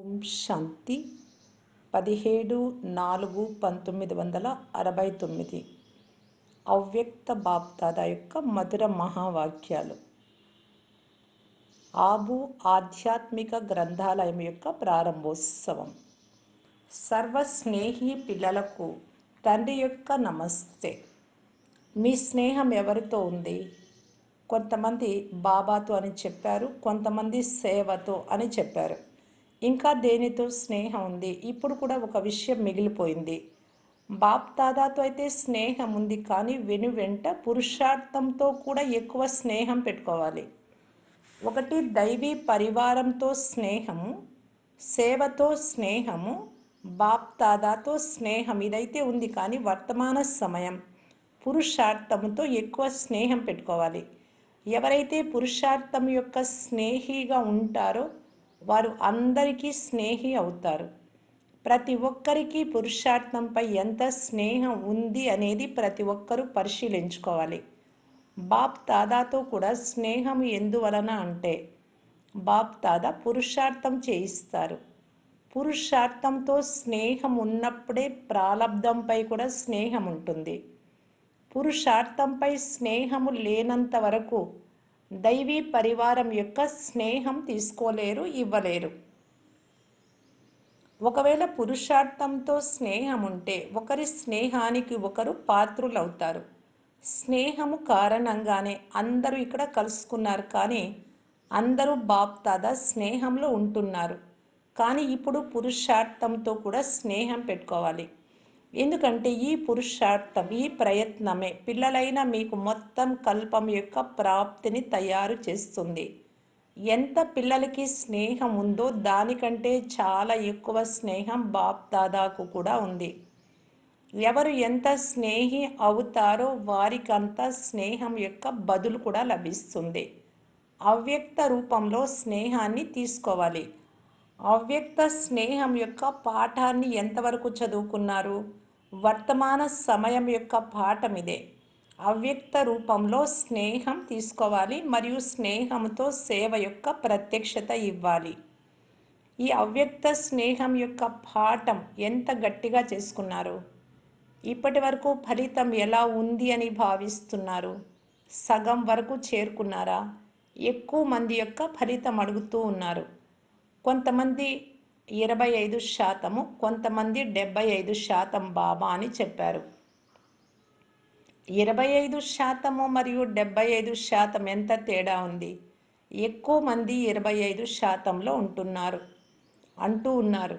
ఓం శాంతి పదిహేడు నాలుగు పంతొమ్మిది వందల అరవై తొమ్మిది. అవ్యక్త బాప్దాద యొక్క మధుర మహావాక్యాలు. ఆబు ఆధ్యాత్మిక గ్రంథాలయం యొక్క ప్రారంభోత్సవం. సర్వస్నేహి పిల్లలకు తండ్రి యొక్క నమస్తే. మీ స్నేహం ఎవరితో ఉంది? కొంతమంది బాబాతో అని చెప్పారు కొంతమంది సేవతో అని చెప్పారు. ఇంకా దేనితో స్నేహం ఉంది? ఇప్పుడు కూడా ఒక విషయం మిగిలిపోయింది. బాప్ దాదాతో అయితే స్నేహం ఉంది కానీ వెను వెంట పురుషార్థంతో కూడా ఎక్కువ స్నేహం పెట్టుకోవాలి. ఒకటి దైవీ పరివారంతో స్నేహము సేవతో స్నేహము బాప్ దాదాతో స్నేహం ఇదైతే ఉంది కానీ వర్తమాన సమయం. పురుషార్థంతో ఎక్కువ స్నేహం పెట్టుకోవాలి. ఎవరైతే పురుషార్థం యొక్క స్నేహిగా ఉంటారో వారు అందరికీ స్నేహి అవుతారు. ప్రతి ఒక్కరికి పురుషార్థంపై ఎంత స్నేహం ఉంది అనేది ప్రతి ఒక్కరూ పరిశీలించుకోవాలి. బాప్ దాదాతో కూడా స్నేహం ఎందువలన అంటే బాప్ దాదా పురుషార్థం చేయిస్తారు. పురుషార్థంతో స్నేహం ఉన్నప్పుడే ప్రాలబ్ధంపై కూడా స్నేహం ఉంటుంది. పురుషార్థంపై స్నేహము లేనంత వరకు దైవీ పరివారం యొక్క స్నేహం తీసుకోలేరు ఇవ్వలేరు. ఒకవేళ పురుషార్థంతో స్నేహం ఉంటే ఒకరి స్నేహానికి ఒకరు పాత్రులవుతారు. స్నేహము కారణంగానే అందరూ ఇక్కడ కలుసుకున్నారు కానీ అందరూ బాప్తాదా స్నేహంలో ఉంటున్నారు. కానీ ఇప్పుడు పురుషార్థంతో కూడా స్నేహం పెట్టుకోవాలి. ఎందుకంటే ఈ పురుషార్థం ఈ ప్రయత్నమే పిల్లలైన మీకు మొత్తం కల్పం యొక్క ప్రాప్తిని తయారు చేస్తుంది. ఎంత పిల్లలకి స్నేహం ఉందో దానికంటే చాలా ఎక్కువ స్నేహం బాప్ దాదాకు కూడా ఉంది. ఎవరు ఎంత స్నేహి అవుతారో వారికంత స్నేహం యొక్క బదులు కూడా లభిస్తుంది. అవ్యక్త రూపంలో స్నేహాన్ని తీసుకోవాలి. అవ్యక్త స్నేహం యొక్క పాఠాన్ని ఎంతవరకు చదువుకున్నారు? వర్తమాన సమయం యొక్క పాఠం ఇదే. అవ్యక్త రూపంలో స్నేహం తీసుకోవాలి మరియు స్నేహంతో సేవ యొక్క ప్రత్యక్షత ఇవ్వాలి. ఈ అవ్యక్త స్నేహం యొక్క పాఠం ఎంత గట్టిగా చేసుకున్నారు? ఇప్పటి వరకు ఫలితం ఎలా ఉంది అని భావిస్తున్నారు? సగం వరకు చేరుకున్నారా? ఎక్కువ మంది యొక్క ఫలితం అడుగుతూ ఉన్నారు. కొంతమంది ఇరవై ఐదు శాతము కొంతమంది డెబ్బై ఐదు శాతం బాబా అని చెప్పారు. ఇరవై ఐదు శాతము మరియు డెబ్బై ఐదు శాతం ఎంత తేడా ఉంది? ఎక్కువ మంది ఇరవై ఐదు శాతంలో ఉంటున్నారు అంటూ ఉన్నారు.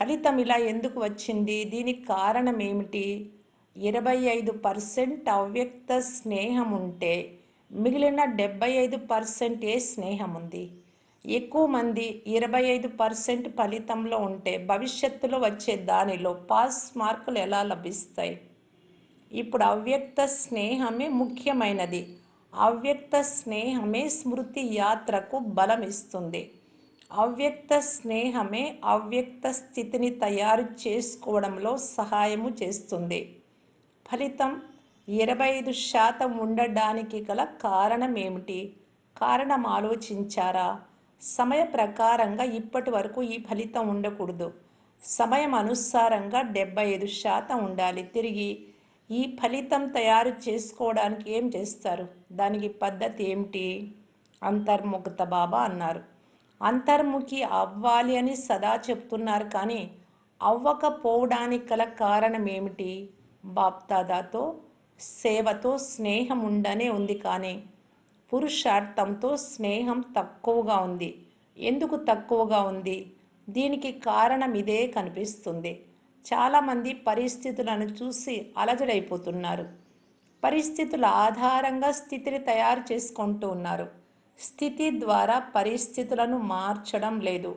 ఫలితం ఇలా ఎందుకు వచ్చింది? దీనికి కారణం ఏమిటి? ఇరవై ఐదు పర్సెంట్ అవ్యక్త స్నేహం ఉంటే మిగిలిన డెబ్బై ఐదు పర్సెంట్ ఏ స్నేహం ఉంది. ఎక్కువ మంది ఇరవై ఐదు పర్సెంట్ ఫలితంలో ఉంటే భవిష్యత్తులో వచ్చే దానిలో పాస్ మార్కులు ఎలా లభిస్తాయి? ఇప్పుడు అవ్యక్త స్నేహమే ముఖ్యమైనది. అవ్యక్త స్నేహమే స్మృతి యాత్రకు బలం ఇస్తుంది అవ్యక్త స్నేహమే అవ్యక్త స్థితిని తయారు చేసుకోవడంలో సహాయము చేస్తుంది. ఫలితం ఇరవై ఐదు శాతం ఉండడానికి గల కారణం ఏమిటి? కారణం ఆలోచించారా? సమయ ప్రకారంగా ఇప్పటి వరకు ఈ ఫలితం ఉండకూడదు. సమయం అనుసారంగా డెబ్బై ఐదు శాతం ఉండాలి. తిరిగి ఈ ఫలితం తయారు చేసుకోవడానికి ఏం చేస్తారు? దానికి పద్ధతి ఏమిటి? అంతర్ముఖత బాబా అన్నారు. అంతర్ముఖి అవ్వాలి అని సదా చెప్తున్నారు కానీ అవ్వకపోవడానికి గల కారణం ఏమిటి? బాప్దాదాతో సేవతో స్నేహం ఉండనే ఉంది కానీ పురుషార్థంతో స్నేహం తక్కువగా ఉంది. ఎందుకు తక్కువగా ఉంది? దీనికి కారణం ఇదే కనిపిస్తుంది. చాలామంది పరిస్థితులను చూసి అలజడైపోతున్నారు. పరిస్థితుల ఆధారంగా స్థితిని తయారు చేసుకుంటూ ఉన్నారు. స్థితి ద్వారా పరిస్థితులను మార్చడం లేదు.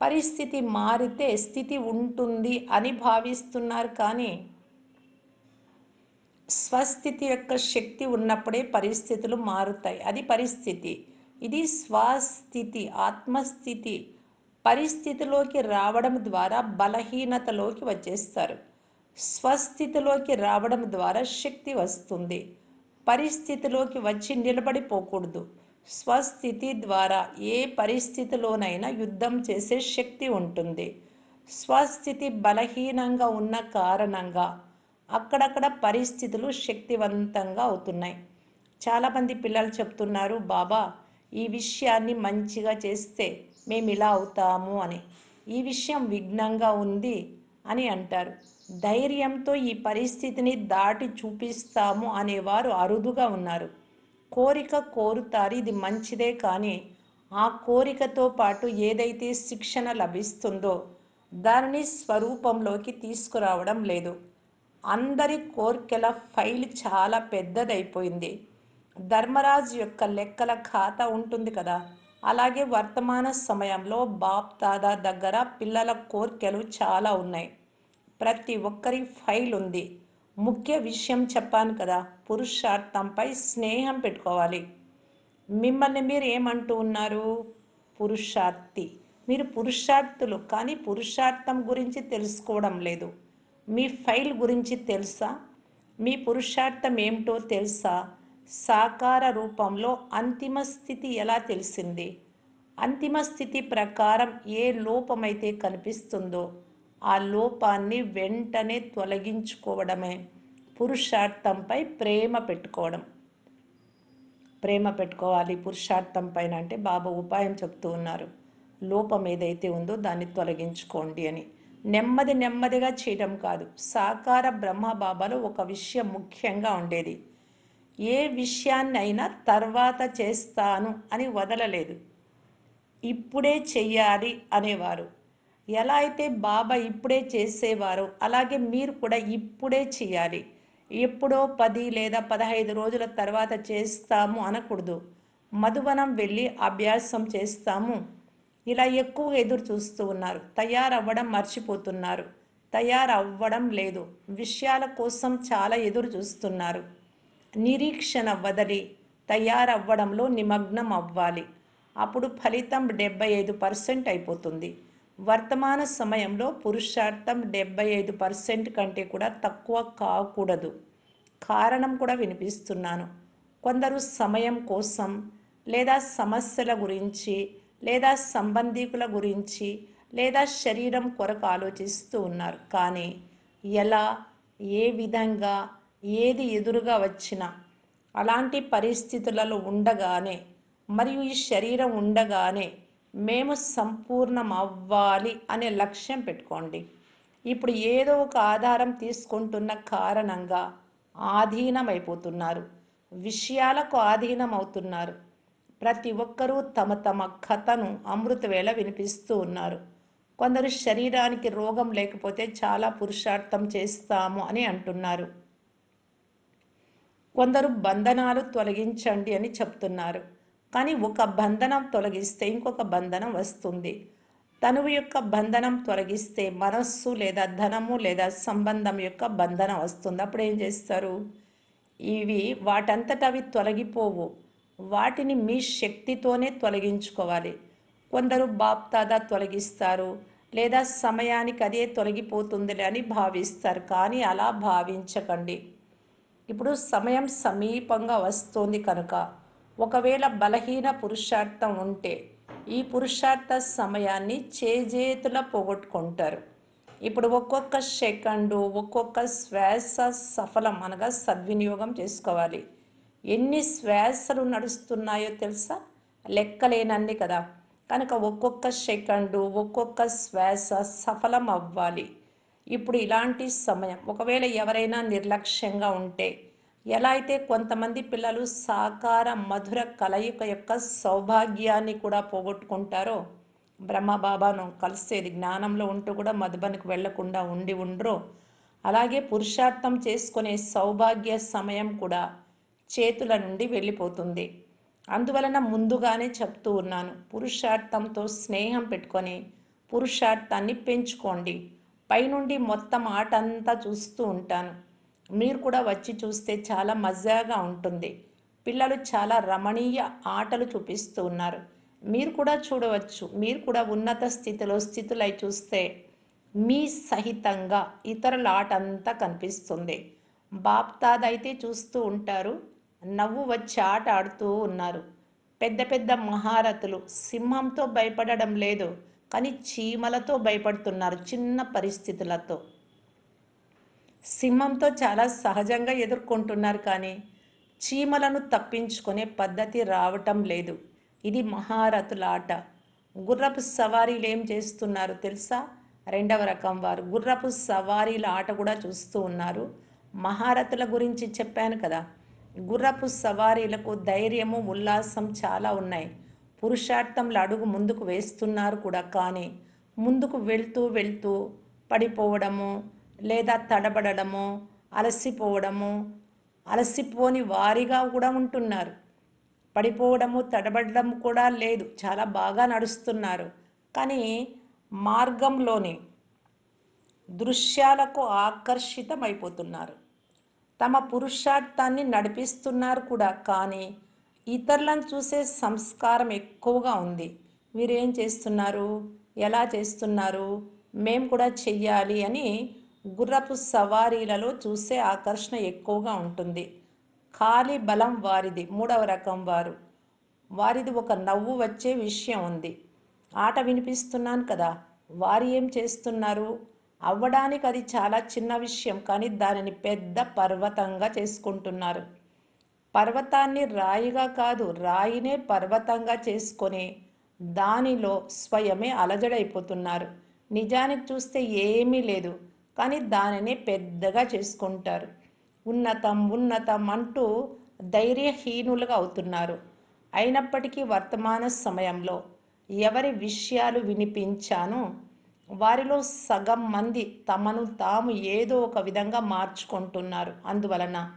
పరిస్థితి మారితే స్థితి ఉంటుంది అని భావిస్తున్నారు కానీ స్వస్థితి యొక్క శక్తి ఉన్నప్పుడే పరిస్థితులు మారుతాయి. అది పరిస్థితి. ఇది స్వస్థితి ఆత్మస్థితి. పరిస్థితిలోకి రావడం ద్వారా బలహీనతలోకి వచ్చేస్తారు. స్వస్థితిలోకి రావడం ద్వారా శక్తి వస్తుంది. పరిస్థితిలోకి వచ్చి నిలబడిపోకూడదు స్వస్థితి ద్వారా ఏ పరిస్థితిలోనైనా యుద్ధం చేసే శక్తి ఉంటుంది. స్వస్థితి బలహీనంగా ఉన్న కారణంగా అక్కడక్కడ పరిస్థితులు శక్తివంతంగా అవుతున్నాయి. చాలామంది పిల్లలు చెప్తున్నారు బాబా ఈ విషయాన్ని మంచిగా చేస్తే మేము ఇలా అవుతాము అని. ఈ విషయం విఘ్నంగా ఉంది అని అంటారు. ధైర్యంతో ఈ పరిస్థితిని దాటి చూపిస్తాము అనేవారు అరుదుగా ఉన్నారు. కోరిక కోరుతారు ఇది మంచిదే కానీ ఆ కోరికతో పాటు ఏదైతే శిక్షణ లభిస్తుందో దానిని స్వరూపంలోకి తీసుకురావడం లేదు. అందరి కోర్కెల ఫైల్ చాలా పెద్దదైపోయింది. ధర్మరాజు యొక్క లెక్కల ఖాతా ఉంటుంది కదా. అలాగే వర్తమాన సమయంలో బాప్ దాదా దగ్గర పిల్లల కోర్కెలు చాలా ఉన్నాయి. ప్రతి ఒక్కరి ఫైల్ ఉంది. ముఖ్య విషయం చెప్పాను కదా పురుషార్థంపై స్నేహం పెట్టుకోవాలి. మిమ్మల్ని మీరు ఏమంటూ ఉన్నారు? పురుషార్థి. మీరు పురుషార్థులు కానీ పురుషార్థం గురించి తెలుసుకోవడం లేదు. మీ ఫైల్ గురించి తెలుసా? మీ పురుషార్థం ఏమిటో తెలుసా? సాకార రూపంలో అంతిమ స్థితి ఎలా తెలిసింది? అంతిమ స్థితి ప్రకారం ఏ లోపమైతే కనిపిస్తుందో ఆ లోపాన్ని వెంటనే తొలగించుకోవడమే. పురుషార్థంపై ప్రేమ పెట్టుకోవడం. ప్రేమ పెట్టుకోవాలి పురుషార్థం పైన అంటే బాబా ఉపాయం చెప్తూ ఉన్నారు. లోపం ఏదైతే ఉందో దాన్ని తొలగించుకోండి అని. నెమ్మది నెమ్మదిగా చేయడం కాదు. సాకార బ్రహ్మ బాబాలో ఒక విషయం ముఖ్యంగా ఉండేది. ఏ విషయాన్నైనా తర్వాత చేస్తాను అని వదలలేదు. ఇప్పుడే చెయ్యాలి అనేవారు. ఎలా అయితే బాబా ఇప్పుడే చేసేవారో అలాగే మీరు కూడా ఇప్పుడే చేయాలి ఎప్పుడో పది లేదా పదహైదు రోజుల తర్వాత చేస్తాము అనకూడదు. మధువనం వెళ్ళి అభ్యాసం చేస్తాము. ఇలా ఎక్కువ ఎదురు చూస్తూ ఉన్నారు. తయారవ్వడం మర్చిపోతున్నారు. తయారవ్వడం లేదు. విషయాల కోసం చాలా ఎదురు చూస్తున్నారు. నిరీక్షణ వదలి తయారవ్వడంలో నిమగ్నం అవ్వాలి. అప్పుడు ఫలితం డెబ్బై ఐదు పర్సెంట్ అయిపోతుంది. వర్తమాన సమయంలో పురుషార్థం డెబ్బై ఐదు పర్సెంట్ కంటే కూడా తక్కువ కాకూడదు. కారణం కూడా వినిపిస్తున్నాను. కొందరు సమయం కోసం లేదా సమస్యల గురించి లేదా సంబంధికుల గురించి లేదా శరీరం కొరకు ఆలోచిస్తూ ఉన్నారు. కానీ ఎలా ఏ విధంగా ఏది ఎదురుగా వచ్చినా అలాంటి పరిస్థితులలో ఉండగానే మరియు ఈ శరీరం ఉండగానే మేము సంపూర్ణం అవ్వాలి అనే లక్ష్యం పెట్టుకోండి. ఇప్పుడు ఏదో ఒక ఆధారం తీసుకుంటున్న కారణంగా ఆధీనమైపోతున్నారు. విషయాలకు ఆధీనం అవుతున్నారు ప్రతి ఒక్కరూ తమ తమ కథను అమృతవేళ వినిపిస్తూ ఉన్నారు. కొందరు శరీరానికి రోగం లేకపోతే చాలా పురుషార్థం చేస్తాము అని అంటున్నారు. కొందరు బంధనాలు తొలగించండి అని చెప్తున్నారు. కానీ ఒక బంధనం తొలగిస్తే ఇంకొక బంధనం వస్తుంది. తనువు యొక్క బంధనం తొలగిస్తే మనస్సు లేదా ధనము లేదా సంబంధం యొక్క బంధనం వస్తుంది. అప్పుడు ఏం చేస్తారు? ఇవి వాటంతట అవి తొలగిపోవు. వాటిని మీ శక్తితోనే తొలగించుకోవాలి. కొందరు బాప్తాదా తొలగిస్తారు లేదా సమయానికి అదే తొలగిపోతుందిలే అని భావిస్తారు కానీ అలా భావించకండి. ఇప్పుడు సమయం సమీపంగా వస్తుంది కనుక ఒకవేళ బలహీన పురుషార్థం ఉంటే ఈ పురుషార్థ సమయాన్ని చేజేతుల పోగొట్టుకుంటారు. ఇప్పుడు ఒక్కొక్క సెకండు ఒక్కొక్క శ్వాస సఫలం అనగా సద్వినియోగం చేసుకోవాలి. ఎన్ని శ్వాసలు నడుస్తున్నాయో తెలుసా? లెక్కలేనన్ని కదా. కనుక ఒక్కొక్క సెకండు ఒక్కొక్క శ్వాస సఫలం అవ్వాలి ఇప్పుడు ఇలాంటి సమయం. ఒకవేళ ఎవరైనా నిర్లక్ష్యంగా ఉంటే ఎలా అయితే కొంతమంది పిల్లలు సాకార మధుర కలయిక యొక్క సౌభాగ్యాన్ని కూడా పోగొట్టుకుంటారో బ్రహ్మబాబాను కలిసేది జ్ఞానంలో ఉంటూ కూడా మధుబనికి వెళ్ళకుండా ఉండి ఉండరో. అలాగే పురుషార్థం చేసుకునే సౌభాగ్య సమయం కూడా చేతుల నుండి వెళ్ళిపోతుంది. అందువలన ముందుగానే చెప్తూ ఉన్నాను పురుషార్థంతో స్నేహం పెట్టుకొని పురుషార్థాన్ని పెంచుకోండి. పైనుండి మొత్తం ఆట అంతా చూస్తూ ఉంటాను. మీరు కూడా వచ్చి చూస్తే చాలా మజాగా ఉంటుంది. పిల్లలు చాలా రమణీయ ఆటలు చూపిస్తూ ఉన్నారు. మీరు కూడా చూడవచ్చు మీరు కూడా ఉన్నత స్థితిలో స్థితులై చూస్తే మీ సహితంగా ఇతరుల ఆట అంతా కనిపిస్తుంది. బాప్తాద్ అయితే చూస్తూ ఉంటారు నవ్వు వచ్చి ఆట ఆడుతూ ఉన్నారు. పెద్ద పెద్ద మహారథులు సింహంతో భయపడడం లేదు కానీ చీమలతో భయపడుతున్నారు చిన్న పరిస్థితులతో. సింహంతో చాలా సహజంగా ఎదుర్కొంటున్నారు కానీ చీమలను తప్పించుకునే పద్ధతి రావటం లేదు. ఇది మహారథుల ఆట. గుర్రపు సవారీలు ఏం చేస్తున్నారు తెలుసా? రెండవ రకం వారు గుర్రపు సవారీల ఆట కూడా చూస్తూ ఉన్నారు. మహారథుల గురించి చెప్పాను కదా. గుర్రపు సవారీలకు ధైర్యము ఉల్లాసం చాలా ఉన్నాయి. పురుషార్థంలో అడుగు ముందుకు వేస్తున్నారు కూడా కానీ ముందుకు వెళ్తూ వెళ్తూ పడిపోవడము లేదా తడబడము అలసిపోవడము అలసిపోని వారిగా కూడా ఉంటున్నారు. పడిపోవడము తడబడడం కూడా లేదు. చాలా బాగా నడుస్తున్నారు. కానీ మార్గంలోని దృశ్యాలకు ఆకర్షితమైపోతున్నారు. తమ పురుషార్థాన్ని నడిపిస్తున్నారు కూడా. కానీ ఇతరులను చూసే సంస్కారం ఎక్కువగా ఉంది. వీరేం చేస్తున్నారు? ఎలా చేస్తున్నారు? మేము కూడా చెయ్యాలి అని గుర్రపు సవారీలలో చూసే ఆకర్షణ ఎక్కువగా ఉంటుంది. ఖాళీ బలం వారిది. మూడవ రకం వారు. వారిది ఒక నవ్వు వచ్చే విషయం ఉంది. ఆట వినిపిస్తున్నాను కదా. వారు ఏం చేస్తున్నారు? అవ్వడానికి అది చాలా చిన్న విషయం కానీ దానిని పెద్ద పర్వతంగా చేసుకుంటున్నారు. పర్వతాన్ని రాయిగా కాదు రాయినే పర్వతంగా చేసుకొని దానిలో స్వయమే అలజడైపోతున్నారు. నిజానికి చూస్తే ఏమీ లేదు కానీ దానిని పెద్దగా చేసుకుంటారు. ఉన్నతం ఉన్నతం అంటూ ధైర్యహీనులుగా అవుతున్నారు. అయినప్పటికీ వర్తమాన సమయంలో ఎవరి విషయాలు వినిపించాను వారిలో సగం మంది తమను తాము ఏదో ఒక విధంగా మార్చుకుంటున్నారు. అందువలన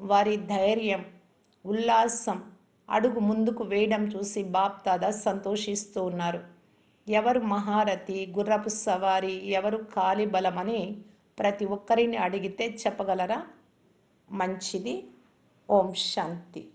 వారి ధైర్యం ఉల్లాసం అడుగు ముందుకు వేయడం చూసి బాప్ దాదా సంతోషిస్తూ ఉన్నారు. ఎవరు మహారథి గుర్రపు సవారి ఎవరు కాలి బలమని ప్రతి ఒక్కరిని అడిగితే చెప్పగలరా? మంచిది. ఓం శాంతి.